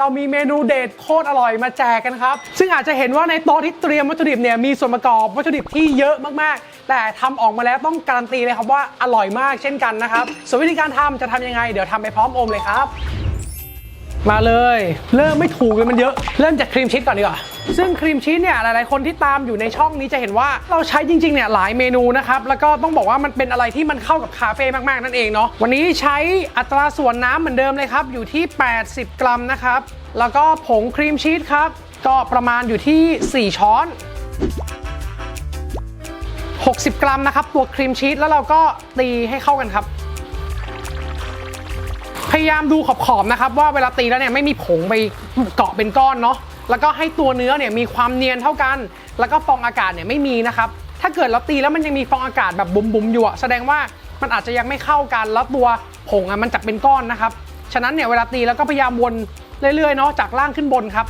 เรามีเมนูเด็ดโคตรอร่อยมาแจกกันครับ ซึ่งอาจจะเห็นว่าในโต๊ะที่เตรียมวัตถุดิบเนี่ยมีส่วนประกอบวัตถุดิบที่เยอะมากๆ แต่ทำออกมาแล้วต้องการันตีเลยครับว่าอร่อยมากเช่นกันนะครับ ส่วนวิธีการทำจะทำยังไง เดี๋ยวทำไปพร้อมโอมเลยครับ มาเลย เริ่มไม่ถูกเลยมันเยอะ เริ่มจากครีมชีสก่อนดีกว่าซึ่งครีมชีสเนี่ยหลาย ๆ คนที่ตามอยู่ในช่องนี้จะเห็นว่าเราใช้จริง ๆ เนี่ยหลายเมนูนะครับ แล้วก็ต้องบอกว่ามันเป็นอะไรที่มันเข้ากับคาเฟ่มาก ๆ นั่นเองเนาะวันนี้ใช้อัตราส่วนน้ำเหมือนเดิมเลยครับ อยู่ที่ 80 กรัมนะครับ แล้วก็ผงครีมชีสครับ ก็ประมาณอยู่ที่ 4 ช้อน 60 กรัมนะครับตัวครีมชีสแล้วเราก็ตีให้เข้ากันครับ ยายามดูขอบๆนะครับว่าเวลาตีแล้วเนี่ยไม่มีผงไปเกาะเป็นก้อนเนาะแล้วก็ให้ตัวเนื้อเนี่ยมีความเนียนเท่ากัน แล้วก็ฟองอากาศเนี่ยไม่มีนะครับถ้าเกิดเราตีแล้วมันยังมีฟองอากาศแบบบุ๋มๆอยู่อะแสดงว่ามันอาจจะยังไม่เข้ากันแล้วตัวผงอะมันจับเป็นก้อนนะครับฉะนั้นเนี่ยเวลาตีแล้วก็พยายามวนเรื่อยๆเนาะจากล่างขึ้นบนครับ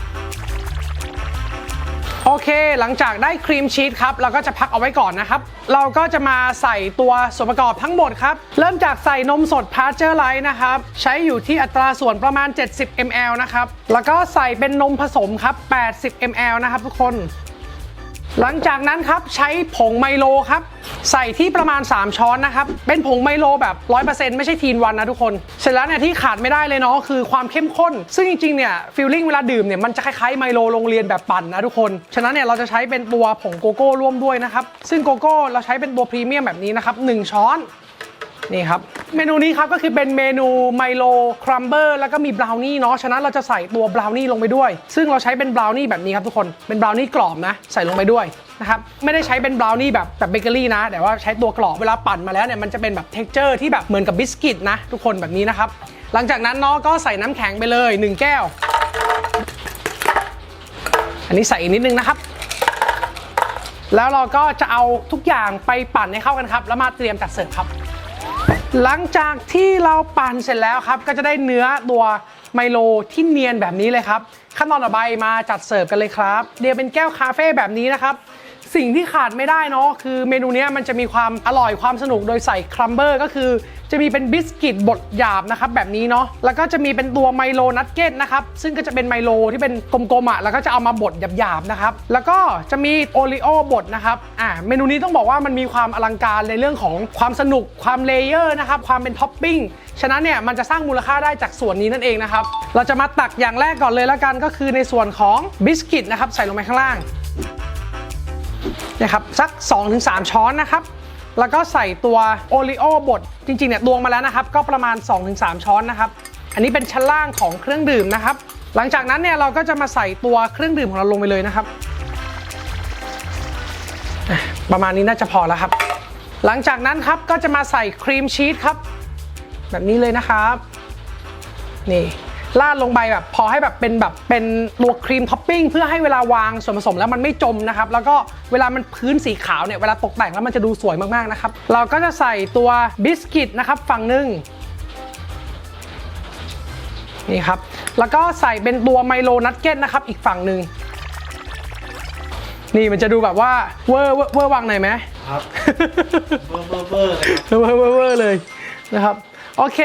โอเค หลังจากได้ครีมชีสครับ เราก็จะพักเอาไว้ก่อนนะครับ เราก็จะมาใส่ตัวส่วนประกอบทั้งหมดครับ เริ่มจากใส่นมสดพาสเจอร์ไลท์นะครับ ใช้อยู่ที่อัตราส่วนประมาณ 70 ml นะครับ แล้วก็ใส่เป็นนมผสมครับ 80 ml นะครับทุกคน หลังจากนั้นครับใช้ผงไมโลครับ ใส่ที่ประมาณ 3 ช้อนนะครับ เป็นผงไมโลแบบ 100%ไม่ใช่ทีนวันนะทุกคน เสร็จแล้วเนี่ยที่ขาดไม่ได้เลยเนาะคือความเข้มข้น ซึ่งจริงๆเนี่ยฟิลลิ่งเวลาดื่มเนี่ยมันจะคล้ายๆไมโลโรงเรียนแบบปั่นนะทุกคน ฉะนั้นเนี่ยเราจะใช้เป็นตัวผงโกโก้ร่วมด้วยนะครับ ซึ่งโกโก้เราใช้เป็นตัวพรีเมียมแบบนี้นะครับหนึ่งช้อน นี่ครับ เมนูนี้ครับก็คือเป็นเมนูไมโลครัมเบอร์แล้วก็มีบราวนี่เนาะฉะนั้นเราจะใส่ตัวบราวนี่ลงไปด้วย ซึ่งเราใช้เป็นบราวนี่แบบนี้ครับทุกคนเป็นบราวนี่กรอบนะ ใส่ลงไปด้วยนะครับไม่ได้ใช้เป็นบราวนี่แบบแบบเบเกอรี่นะ แต่ว่าใช้ตัวกรอบเวลาปั่นมาแล้วเนี่ยมันจะเป็นแบบเท็กเจอร์ที่แบบเหมือนกับบิสกิตนะทุกคนแบบนี้นะครับหลังจากนั้นเนาะก็ใส่น้ำแข็งไปเลย 1 แก้ว อันนี้ใส่อีกนิดนึงนะครับแล้วเราก็จะเอาทุกอย่างไปปั่นให้เข้ากันครับ แล้วมาเตรียมจัดเสิร์ฟครับ หลังจากที่เราปั่นเสร็จแล้วครับ ก็จะได้เนื้อตัวไมโลที่เนียนแบบนี้เลยครับ ขั้นตอนต่อไปมาจัดเสิร์ฟกันเลยครับ เดี๋ยวเป็นแก้วคาเฟ่แบบนี้นะครับ สิ่งที่ขาดไม่ได้เนาะคือเมนูนี้มันจะมีความอร่อยความสนุกโดยใส่ครัมเบอร์ก็คือ จะมีเป็นบิสกิตบดหยาบนะครับแบบนี้เนาะแล้วก็จะมีเป็นตัวไมโลนัทเก็ตนะครับซึ่งก็จะเป็นไมโลที่เป็นกลมๆอะแล้วก็จะเอามาบดหยาบๆนะครับแล้วก็จะมีโอริโอบดนะครับอ่าเมนูนี้ต้องบอกว่ามันมีความอลังการในเรื่องของความสนุกความเลเยอร์นะครับความเป็นท็อปปิ้งฉะนั้นเนี่ยมันจะสร้างมูลค่าได้จากส่วนนี้นั่นเองนะครับเราจะมาตักอย่างแรกก่อนเลยแล้วกันก็คือในส่วนของบิสกิตนะครับใส่ลงไปข้างล่าง นะครับสัก 2-3 ช้อนนะครับแล้วก็ใส่ตัวโอริโอบดจริงๆเนี่ยตวงมาแล้วนะครับ ก็ประมาณ 2-3 ช้อนนะครับ อันนี้เป็นชั้นล่างของเครื่องดื่มนะครับ หลังจากนั้นเนี่ยเราก็จะมาใส่ตัวเครื่องดื่มของเราลงไปเลยนะครับ ประมาณนี้น่าจะพอแล้วครับ หลังจากนั้นครับก็จะมาใส่ครีมชีสครับ แบบนี้เลยนะครับ นี่ ราดลงไปแบบพอให้แบบเป็นแบบเป็นตัวครีมท็อปปิ้งเพื่อให้เวลาวางส่วนผสมแล้วมันไม่จมนะครับ แล้วก็เวลามันพื้นสีขาวเนี่ยเวลาตกแต่งแล้วมันจะดูสวยมากๆนะครับ เราก็จะใส่ตัวบิสกิตนะครับฝั่งหนึ่งนี่ครับ แล้วก็ใส่เป็นตัวไมโลนัทเก็ตนะครับอีกฝั่งหนึ่งนี่มันจะดูแบบว่าเวอร์เวอร์เวอร์วังหน่อยไหมครับเบอร์เบอร์เบอร์เลยครับเวอร์เวอร์เวอร์เลยนะครับ โอเค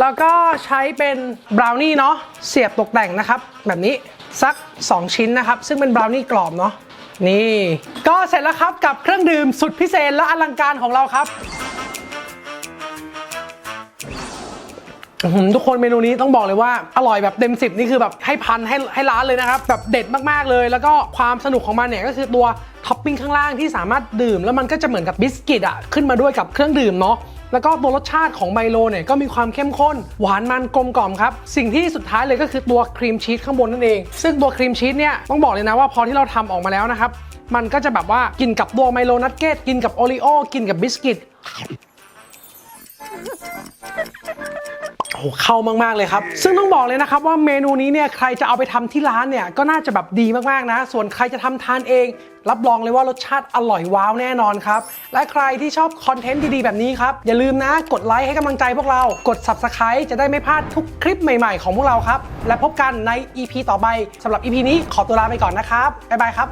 แล้วก็ใช้เป็นบราวนี่เนาะเสียบตกแต่งนะครับ แบบนี้สัก 2 ชิ้นนะครับ ซึ่งเป็นบราวนี่กรอบเนาะนี่ ก็เสร็จแล้วครับกับเครื่องดื่มสุดพิเศษและอลังการของเราครับ ทุกคนเมนูนี้ต้องบอกเลยว่าอร่อยแบบเต็มสิบนี่คือแบบให้พันให้ให้ร้านเลยนะครับ แบบเด็ดมากๆเลย แล้วก็ความสนุกของมันเนี่ยก็คือตัวท็อปปิ้งข้างล่างที่สามารถดื่ม แล้วมันก็จะเหมือนกับบิสกิตอะขึ้นมาด้วยกับเครื่องดื่มเนาะแล้วก็ตัวรสชาติของไมโลเนี่ยก็มีความเข้มข้น หวานมันกลมกล่อมครับ สิ่งที่สุดท้ายเลยก็คือตัวครีมชีสข้างบนนั่นเอง ซึ่งตัวครีมชีสเนี่ยต้องบอกเลยนะว่าพอที่เราทำออกมาแล้วนะครับมันก็จะแบบว่ากินกับตัวไมโลนัทเก็ตกินกับโอริโอกินกับบิสกิต โอ้โหเข้ามากๆเลยครับ ซึ่งต้องบอกเลยนะครับว่าเมนูนี้เนี่ยใครจะเอาไปทำที่ร้านเนี่ยก็น่าจะแบบดีมากๆนะ ส่วนใครจะทำทานเอง รับรองเลยว่ารสชาติอร่อยว้าวแน่นอนครับ และใครที่ชอบคอนเทนต์ดีๆ แบบนี้ครับ อย่าลืมนะกดไลค์ให้กำลังใจพวกเรา กด Subscribe จะได้ไม่พลาดทุกคลิปใหม่ๆของพวกเราครับ และพบกันใน EP ต่อไปสำหรับ EP นี้ขอตัวลาไปก่อนนะครับบ๊ายบายครับ